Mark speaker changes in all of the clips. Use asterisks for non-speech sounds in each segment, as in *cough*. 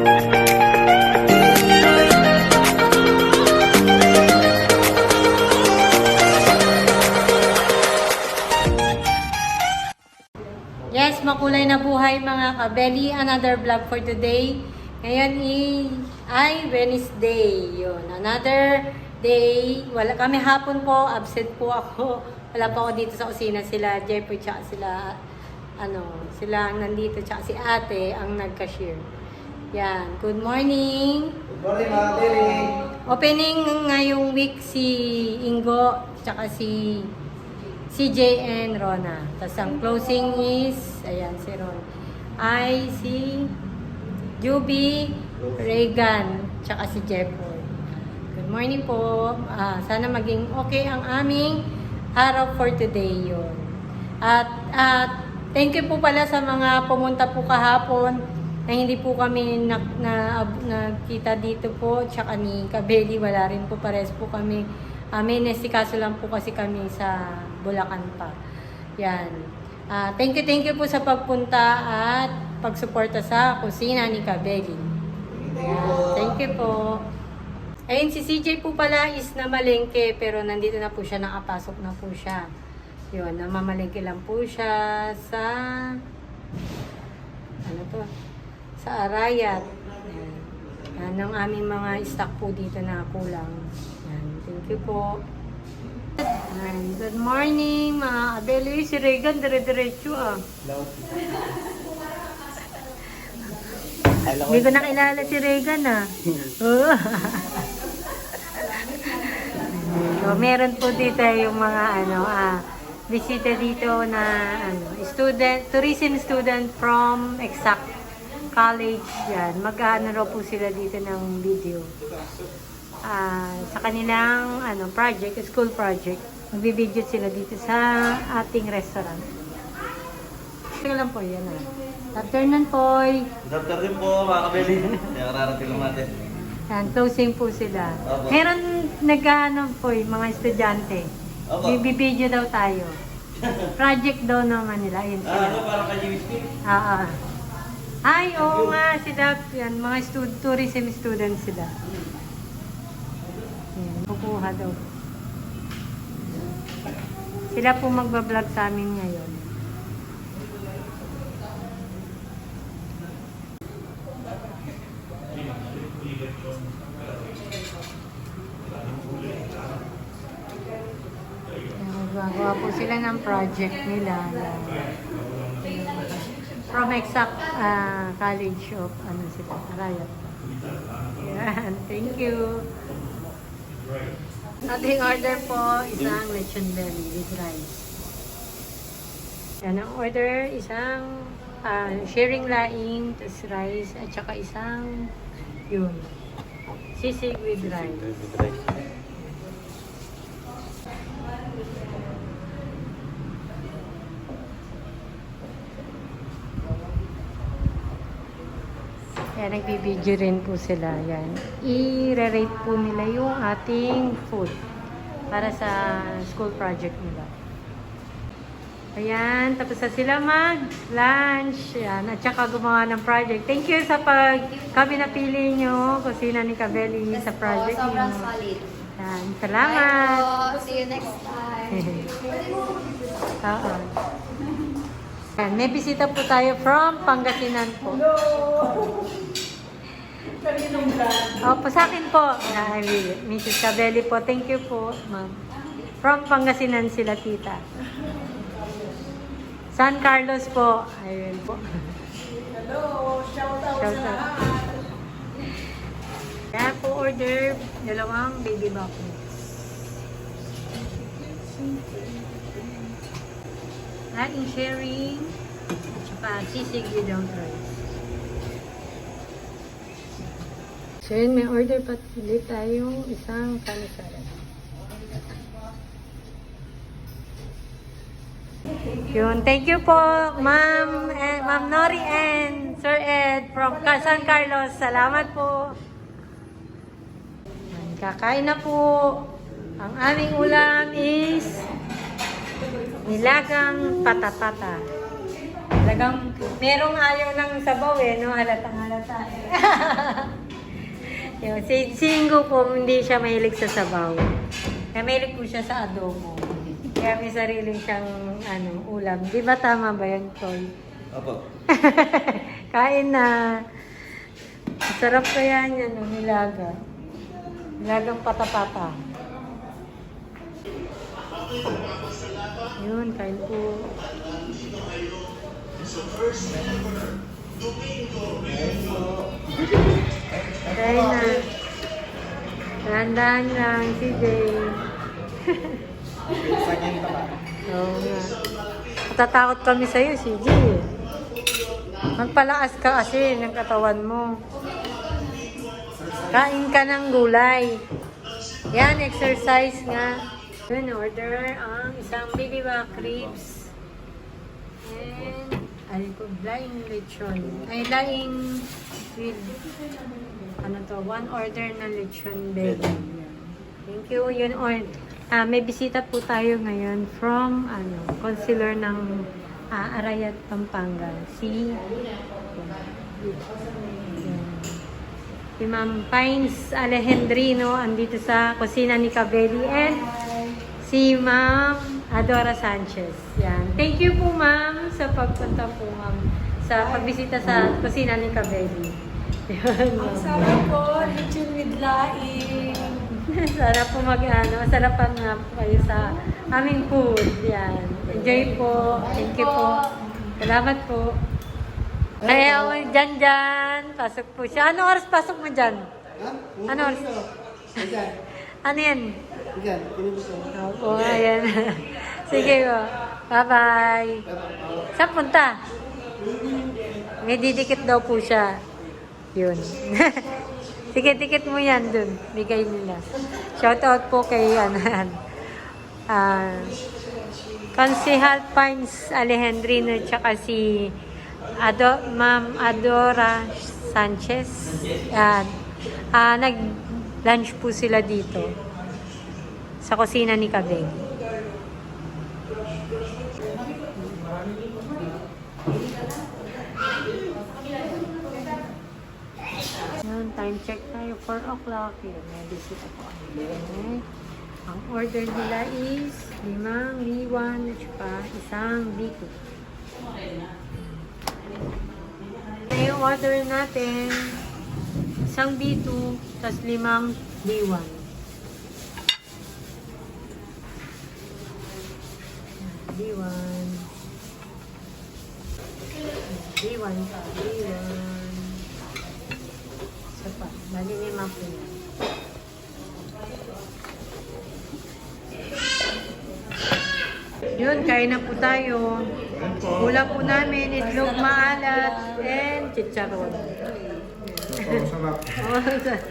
Speaker 1: Yes, makulay na buhay mga kabeli. Another vlog for today. Ngayon ay Wednesday. Yun, another day. Wala kami hapon po, absent po ako. Wala pa ako dito sa kusina. Sila Jeffrey tsaka sila ano, sila nandito tsaka si ate ang nag-cashier. Yan, good morning.
Speaker 2: Good morning, mga Billy.
Speaker 1: Opening ngayong week si Ingo tsaka si CJ and Rona. Tapos ang closing is, ayan si Ron, ay si Juby, Reagan, tsaka si Jeffoy. Good morning po. Ah, sana maging okay ang aming araw for today yun. At, at thank you po pala sa mga pumunta po kahapon na hindi po kami na, na, nakita dito po. Tsaka ni Kabeli, wala rin po pares po kami. Uh, may nesikaso lang po kasi kami sa Bulacan pa. Yan. Ah, thank you, thank you po sa pagpunta at pagsuporta sa kusina ni Kabeli. Thank you po. Ayun, si CJ po pala is namalengke pero nandito na po siya, nakapasok na po siya. Yun, namamalengke lang po siya sa ano to? Sa Arayat. Yan. Yan ang aming mga stock po dito na kulang. Yan. Thank you po. Yan. Good morning, mga abeli. Si Regan, dire-diretso ah. Hindi ko nakilala si Regan ah. *laughs* Oo. so, meron po dito yung mga ano ah bisita dito na ano student tourism student from Exact College yan. Mag-ano raw po sila dito ng video. Ah, sa kanilang ano project, school project. Magbi-video sila dito sa ating restaurant. Ito lang po yan ah. Afternoon po.
Speaker 2: Good afternoon po, mga kabili. Kaya kararating lang natin.
Speaker 1: Yan, closing po sila.
Speaker 2: Opo.
Speaker 1: Meron nag-ano po eh, mga estudyante.
Speaker 2: Opo.
Speaker 1: Bibidyo daw tayo. *laughs* Project daw naman nila. Yun
Speaker 2: Ah, ano,
Speaker 1: sila.
Speaker 2: parang kay Jimmy Smith?
Speaker 1: Ah, ah. Ay, oo nga sila. Yan, mga stud tourism students sila. Yan, kukuha daw. Sila po magbablog sa amin ngayon. Gagawa po sila ng project nila. From Exact ah, College of ano sila, Arayat. Yan, thank you. Ating order po, isang lechon belly with rice. Yan ang order, isang ah, sharing laing, tas rice, at saka isang yun, sisig with rice. Kaya nagbibideo rin po sila. Yan. I-rate po nila yung ating food para sa school project nila. Ayan, tapos na sila mag-lunch. Yan, at saka gumawa ng project. Thank you sa pag kami napili nyo, kusina ni Kabeli sa project
Speaker 3: po, sobrang solid.
Speaker 1: Yan, salamat.
Speaker 3: Bye po. See you next time. *laughs*
Speaker 1: Oo. Yan, may bisita po tayo from Pangasinan po. *laughs* Opo, sa akin po. Ay, Mrs. Cabelli po. Thank you po, ma'am. From Pangasinan sila, tita. San Carlos po. Ayun po.
Speaker 4: Hello, shout out
Speaker 1: Shout
Speaker 4: sa
Speaker 1: out. Kaya po order dalawang baby back Ating sharing at saka sisig without rice. So yun, may order pa ulit tayong isang kani salad. Yun, thank you po, Ma'am eh, Ma'am Nori and Sir Ed from San Carlos. Salamat po. Kakain na po. Ang aming ulam is nilagang patapata. Talagang merong ayaw ng sabaw eh, no? Halatang halata eh. *laughs* Yung, si, si Ingo po, hindi siya mahilig sa sabaw. Kaya mahilig po siya sa adobo. Kaya may sarili siyang ano, ulam. Di ba tama ba yun, Koy?
Speaker 2: Opo. *laughs*
Speaker 1: Kain na. Sarap kaya niya, no? Nilaga. Nilagang pata-pata. Yun, kain po. Kain na. Dahan-dahan lang
Speaker 2: ba?
Speaker 1: Oo nga. Natatakot kami sa'yo, Jay. Magpalakas ka kasi ng katawan mo. Kain ka ng gulay. Yan, exercise nga. Yun, order ang isang back ribs. And, ay ko, laing lechon. Ay, laing with, ano to, one order na lechon belly. Thank you. Yun, or, ah, may bisita po tayo ngayon from, ano, consular ng ah, Arayat, Pampanga. Si, Si Ma'am Pines Alejandrino andito sa kusina ni Cabelli and si Ma'am Adora Sanchez. Yan. Thank you po ma'am sa pagpunta po ma'am sa pagbisita sa kusina ni Cabelli. Yan.
Speaker 4: Ang sarap po, lechon with laing. *laughs*
Speaker 1: Sarap po mag ano, sarapan nga po kayo sa aming food. Yan. Enjoy po. Thank you po. Salamat po. Kaya ako dyan dyan. Pasok po siya. Ano oras pasok mo dyan? Ano oras? *laughs* Ano yan?
Speaker 5: Ito.
Speaker 1: Opo, ayan. *laughs* Sige po. Bye-bye. Saan punta? May didikit daw po siya. Yun. *laughs* Sige, tikit mo yan dun. Bigay nila. Shout out po kay Anan. *laughs* Ah, Consihal Pines Alejandrino tsaka si Ado, Ma'am Adora Sanchez. Yan. Ah, nag-lunch po sila dito sa kusina ni Kabeng. Yun, time check tayo. 4 o'clock. Yun, may bisita po kami. Ang order nila is limang liwan at saka isang biko. Na yung order natin, isang B2, tas limang B1. B1. B1 pa, B1. Isa pa, bali lima po yan. Yun, kain na po tayo. Ulam po namin, itlog maalat, and chicharon.
Speaker 5: Sarap. *laughs*
Speaker 1: Sa-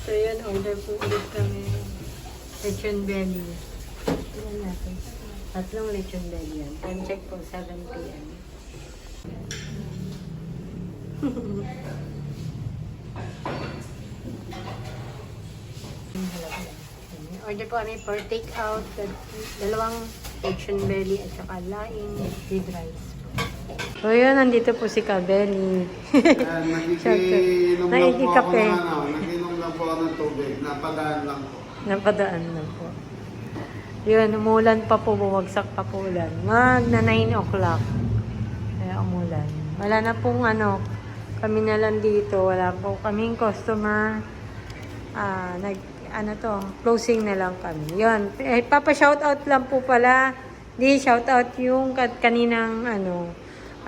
Speaker 1: so yun, order po ulit kami. Lechon belly. Tignan natin. Tatlong lechon belly yan. Time check po, 7 p.m. Order po kami for take out, dalawang lechon belly at saka laing with rice. So yun, nandito po si Kabeli.
Speaker 5: Ayan, *laughs* nagiginom lang po ako ng ano, naginom lang po ako ng tubig. Napadaan lang po.
Speaker 1: Napadaan na po. Yun, umulan pa po, bumagsak pa po ulan. Mag na 9 o'clock. Kaya umulan. Wala na pong ano, kami na lang dito. Wala po kaming customer. Ah, nag, ano to, closing na lang kami. Yun, eh, papa-shoutout lang po pala. Di, shoutout yung kaninang ano,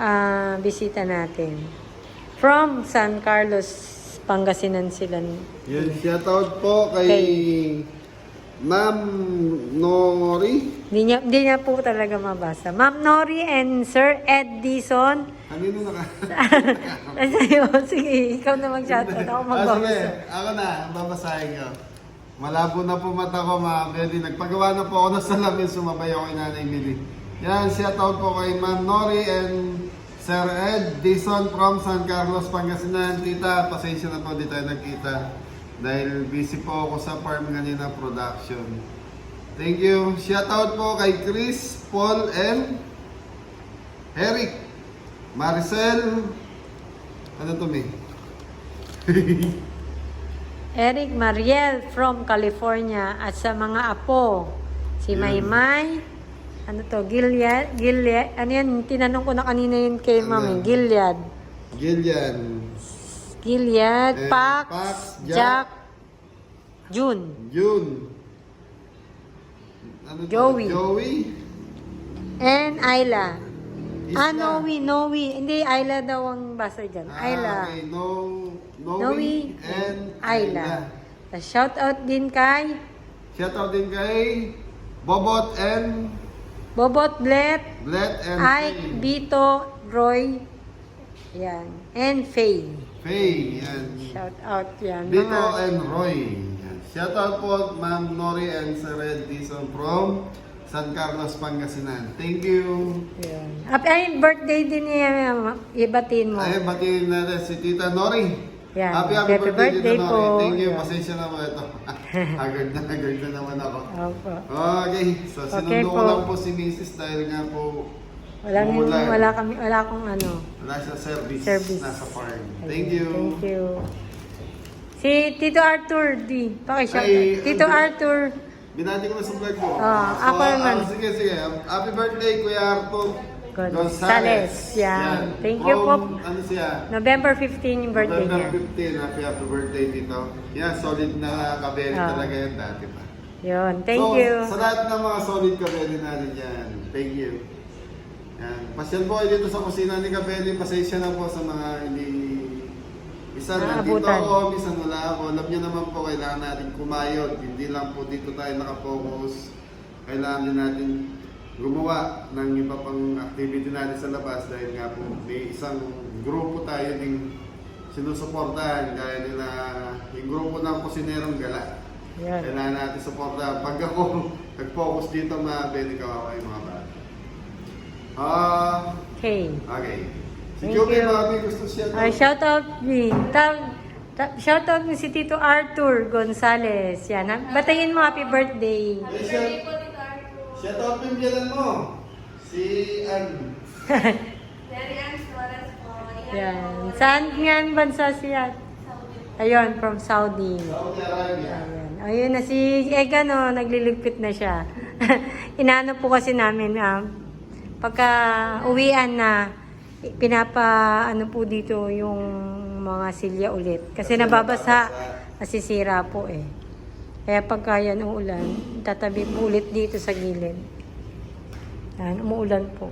Speaker 1: ah, bisita natin. From San Carlos, Pangasinan sila.
Speaker 5: Yun, shoutout po kay, Ma'am Nori.
Speaker 1: Hindi niya, hindi niya po talaga mabasa. Ma'am Nori and Sir Ed Dison.
Speaker 5: Kanino naka? *laughs*
Speaker 1: Sa'yo, sige, ikaw na mag-shoutout. Ako
Speaker 5: Ah, sige.
Speaker 1: magbabasa.
Speaker 5: Ako na, babasahin ko. Malabo na po mata ko mga pwede. Nagpagawa na po ako ng salamin, sumabay ako kay Nanay Mili. Yan, shoutout po kay Ma'am Nori and Sir Ed Dison from San Carlos, Pangasinan. Tita, pasensya na po di tayo nagkita. Dahil busy po ako sa farm kanina production. Thank you. Shout out po kay Chris, Paul, and Eric. Maricel. Ano to, May? *laughs*
Speaker 1: Eric Mariel from California at sa mga apo, si. Maymay, ano to, Gilead, Gilead, ano yan, tinanong ko na kanina yun kay
Speaker 5: Ano?
Speaker 1: Mami, Gilead,
Speaker 5: Gillian.
Speaker 1: Gilead,
Speaker 5: Eh,
Speaker 1: Pax,
Speaker 5: Pax,
Speaker 1: Jack,
Speaker 5: Jack,
Speaker 1: June,
Speaker 5: June. Ano to?
Speaker 1: Joey.
Speaker 5: Joey.
Speaker 1: and Ayla.
Speaker 5: Isla.
Speaker 1: Ah, Noe, Noe. Hindi, Ayla daw ang basa dyan.
Speaker 5: Ah,
Speaker 1: Ayla.
Speaker 5: Okay, no, Noe,
Speaker 1: Noe
Speaker 5: and
Speaker 1: Ayla.
Speaker 5: Ayla.
Speaker 1: Shout out din kay
Speaker 5: Shout out din kay Bobot and
Speaker 1: Bobot Blet,
Speaker 5: Blet and
Speaker 1: Ike. Bito, Roy, yan, and Faye.
Speaker 5: Faye, yan.
Speaker 1: Shout out yan.
Speaker 5: Bito
Speaker 1: Mga-
Speaker 5: and Roy. Yan. Shout out po Ma'am Nori and Sir Ed Dizon from San Carlos, Pangasinan. Thank you.
Speaker 1: Yan. Happy ay, birthday din niya, um, ibatin mo.
Speaker 5: Ay, batiin natin si Tita Nori.
Speaker 1: Yan.
Speaker 5: Happy, happy,
Speaker 1: Happy
Speaker 5: birthday,
Speaker 1: birthday
Speaker 5: Tita Nori.
Speaker 1: po.
Speaker 5: Thank you.
Speaker 1: Yan.
Speaker 5: Pasensya na po ito. *laughs* agad na, agad na naman ako.
Speaker 1: Opo.
Speaker 5: Okay, so
Speaker 1: Okay
Speaker 5: sinundo ko
Speaker 1: po.
Speaker 5: lang po si Mrs. dahil nga po
Speaker 1: Wala,
Speaker 5: Umulan.
Speaker 1: wala kami, wala akong ano.
Speaker 5: wala siya service,
Speaker 1: Service.
Speaker 5: nasa farm. Thank you.
Speaker 1: Thank you. Si Tito Arthur, di. Pakishout.
Speaker 5: Ay,
Speaker 1: Tito
Speaker 5: ano-
Speaker 1: Arthur.
Speaker 5: Binati ko na sa vlog ko.
Speaker 1: Ah, ako naman.
Speaker 5: ah, sige, sige. Happy birthday, Kuya Arthur
Speaker 1: Gonzales. Yan. Thank you po.
Speaker 5: Ano siya?
Speaker 1: November 15 yung birthday niya.
Speaker 5: November 15, happy happy birthday dito. Yan, solid na kabeli
Speaker 1: Ah.
Speaker 5: talaga yan dati pa.
Speaker 1: Yun. Thank
Speaker 5: so,
Speaker 1: you.
Speaker 5: Sa lahat ng mga solid kabeli natin yan, thank you. Yan. Pasyal po kayo dito sa kusina ni Kabeli. Pasensya na po sa mga hindi... Isa nandito
Speaker 1: Naabutan.
Speaker 5: ako, minsan wala ako. Alam niyo naman po, kailangan natin kumayod. Hindi lang po dito tayo nakafocus. Kailangan din natin gumawa ng iba pang activity natin sa labas dahil nga po may isang grupo tayo ding sinusuportahan gaya nila yung grupo ng kusinerong gala.
Speaker 1: Yan.
Speaker 5: Kailangan natin suportahan. Pag ako *laughs* nag-focus dito, mga pwede kawawa yung mga bata. Ah,
Speaker 1: Okay.
Speaker 5: okay. Si
Speaker 1: Thank
Speaker 5: Joby,
Speaker 1: you.
Speaker 5: mami, gusto siya.
Speaker 1: Ay, shout out ni. Ta, ta, shout out ni si Tito Arthur Gonzales. Yan. ha? Batayin mo happy birthday.
Speaker 5: Ay, shout, shout out mo yung biyanan mo. Si Ann. *laughs*
Speaker 3: Very Flores po.
Speaker 1: Yan. Saan nga ang bansa siya? Ayun, from Saudi.
Speaker 5: Saudi Arabia.
Speaker 1: Ayun. Ayun na si Egan, no, nagliligpit na siya. *laughs* Inaano po kasi namin, um, pagka uwian na, pinapa, ano po dito, yung mga silya ulit. Kasi
Speaker 5: Kasi
Speaker 1: nababasa,
Speaker 5: nababasa.
Speaker 1: nasisira po eh. Kaya pagka yan uulan, tatabi po ulit dito sa gilid. Yan, umuulan po.